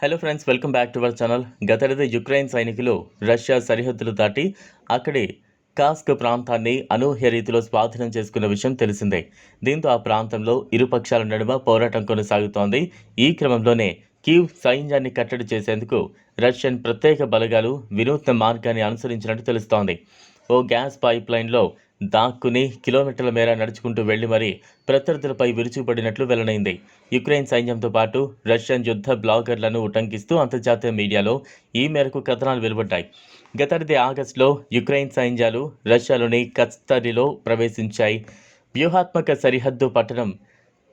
Hello friends welcome back to our channel గతేడాది Ukraine సైనికులు Russia సరిహద్దులు దాటి అక్కడి కాస్క్ ప్రాంతాన్ని అనూహ్య రీతిలో స్వాధీనం చేసుకున్న విషయం తెలిసిందే. దీంతో ఆ ప్రాంతంలో ఇరు పక్షాల నడుమ పోరాటం కొనసాగుతోంది. ఈ క్రమంలోనే కీవ్ సైన్యాన్ని కట్టడి చేసేందుకు రష్యన్ ప్రత్యేక బలగాలు వినూత్న మార్గాన్ని అనుసరించినట్టు తెలుస్తోంది. ఓ గ్యాస్ పైప్ లైన్లో దాక్కుని కిలోమీటర్ల మేర నడుచుకుంటూ వెళ్ళి మరీ ప్రత్యర్థులపై విరుచుకుపడినట్లు వెల్లడైంది. యుక్రెయిన్ సైన్యంతో పాటు రష్యన్ యుద్ధ బ్లాగర్లను ఉటంకిస్తూ అంతర్జాతీయ మీడియాలో ఈ మేరకు కథనాలు వెలువడ్డాయి. గతేడాది ఆగస్టులో యుక్రెయిన్ సైన్యాలు రష్యాలోని కస్తరిలో ప్రవేశించాయి. వ్యూహాత్మక సరిహద్దు పట్టణం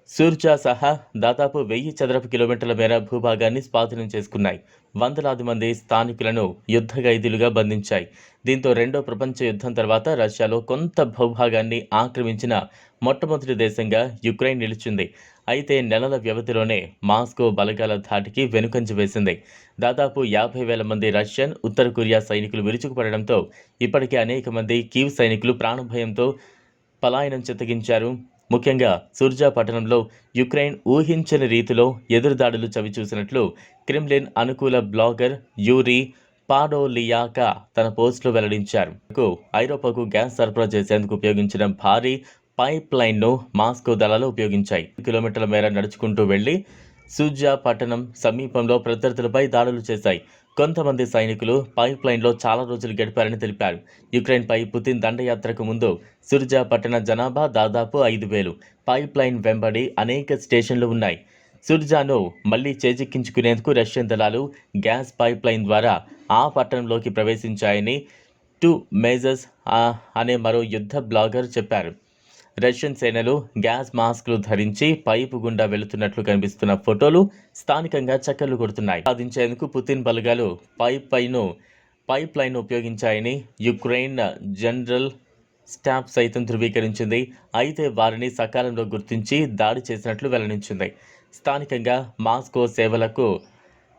సూర్జా సహా దాదాపు వెయ్యి చదరపు కిలోమీటర్ల మేర భూభాగాన్ని స్వాధీనం చేసుకున్నాయి. వందలాది మంది స్థానికులను యుద్ధ ఖైదీలుగా బంధించాయి. దీంతో రెండో ప్రపంచ యుద్ధం తర్వాత రష్యాలో కొంత భూభాగాన్ని ఆక్రమించిన మొట్టమొదటి దేశంగా యుక్రెయిన్ నిలిచింది. అయితే నెలల వ్యవధిలోనే మాస్కో బలగాల ధాటికి వెనుకంజ వేసింది. దాదాపు యాభై వేల మంది రష్యన్ ఉత్తర కొరియా సైనికులు విరుచుకుపడడంతో ఇప్పటికే అనేక మంది కీవ్ సైనికులు ప్రాణభయంతో పలాయనం చిత్తగించారు. ముఖ్యంగా సుర్జా పట్టణంలో యుక్రెయిన్ ఊహించని రీతిలో ఎదురుదాడులు చవిచూసినట్లు క్రిమ్లిన్ అనుకూల బ్లాగర్ యూరి పాడోలియాకా తన పోస్టులో వెల్లడించారు. ఐరోపాకు గ్యాస్ సరఫరా చేసేందుకు ఉపయోగించిన భారీ పైప్ లైన్ను మాస్కో దళాలు ఉపయోగించాయి. కిలోమీటర్ల మేర నడుచుకుంటూ వెళ్ళి సుజా పట్టణం సమీపంలో ప్రత్యర్థులపై దాడులు చేశాయి. కొంతమంది సైనికులు పైప్ లైన్లో చాలా రోజులు గడిపారని తెలిపారు. యుక్రెయిన్పై పుతిన్ దండయాత్రకు ముందు సుర్జా పట్టణ జనాభా దాదాపు ఐదు వేలు. పైప్ లైన్ వెంబడి అనేక స్టేషన్లు ఉన్నాయి. సుర్జాను మళ్ళీ చేజిక్కించుకునేందుకు రష్యన్ దళాలు గ్యాస్ పైప్ లైన్ ద్వారా ఆ పట్టణంలోకి ప్రవేశించాయని టు మేజర్స్ అనే మరో యుద్ధ బ్లాగర్ చెప్పారు. రష్యన్ సేనలు గ్యాస్ మాస్క్లు ధరించి పైపు గుండా వెళుతున్నట్లు కనిపిస్తున్న ఫోటోలు స్థానికంగా చక్కర్లు కొడుతున్నాయి. సాధించేందుకు పుతిన్ బలగాలు పైప్ పైను పైప్ లైన్ ఉపయోగించాయని యుక్రెయిన్ జనరల్ స్టాఫ్ సైతం ధృవీకరించింది. అయితే వారిని సకాలంలో గుర్తించి దాడి చేసినట్లు వెల్లడించింది. స్థానికంగా మాస్కో సేవలకు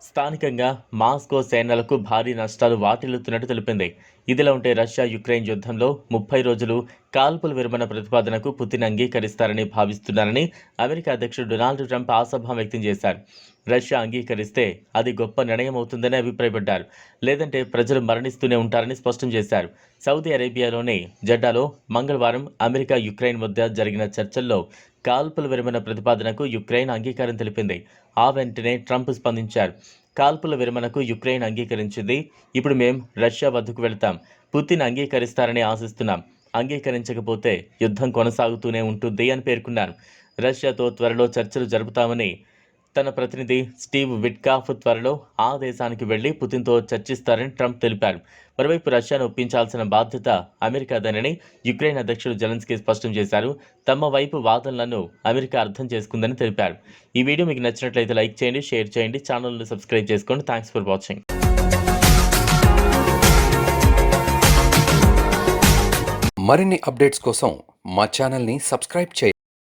స్థానికంగా మాస్కో సేనలకు భారీ నష్టాలు వాటిల్లుతున్నట్టు తెలిపింది. ఇదిలా ఉంటే రష్యా యుక్రెయిన్ యుద్ధంలో ముప్పై రోజులు కాల్పుల విరమణ ప్రతిపాదనకు పుతిన్ అంగీకరిస్తారని భావిస్తున్నారని అమెరికా అధ్యక్షుడు డొనాల్డ్ ట్రంప్ ఆశాభావం వ్యక్తం చేశారు. రష్యా అంగీకరిస్తే అది గొప్ప నిర్ణయం అవుతుందని అభిప్రాయపడ్డారు. లేదంటే ప్రజలు మరణిస్తూనే ఉంటారని స్పష్టం చేశారు. సౌదీ అరేబియాలోని జడ్డాలో మంగళవారం అమెరికా యుక్రెయిన్ మధ్య జరిగిన చర్చల్లో కాల్పుల విరమణ ప్రతిపాదనకు యుక్రెయిన్ అంగీకారం తెలిపింది. ఆ వెంటనే ట్రంప్ స్పందించారు. కాల్పుల విరమణకు యుక్రెయిన్ అంగీకరించింది. ఇప్పుడు మేం రష్యా వద్దకు వెళ్తాం. పుతిన్ అంగీకరిస్తారని ఆశిస్తున్నాం. అంగీకరించకపోతే యుద్ధం కొనసాగుతూనే ఉంటుంది అని పేర్కొన్నారు. రష్యాతో త్వరలో చర్చలు జరుపుతామని తన ప్రతినిధి స్టీవ్ విట్కాఫ్ త్వరలో ఆ దేశానికి వెళ్ళి పుతిన్తో చర్చిస్తారని ట్రంప్ తెలిపారు. మరోవైపు రష్యాను ఒప్పించాల్సిన బాధ్యత అమెరికాదేనని యుక్రెయిన్ అధ్యక్షుడు జెలెన్స్కీ స్పష్టం చేశారు. తమ వైపు వాదనలను అమెరికా అర్థం చేసుకుందని తెలిపారు. ఈ వీడియో మీకు నచ్చినట్లయితే లైక్ చేయండి షేర్ చేయండి ఛానల్ను సబ్స్క్రైబ్ చేసుకోండి. Thanks for watching. మరిన్ని అప్డేట్స్ కోసం మా ఛానల్ని సబ్స్క్రైబ్ చేయండి.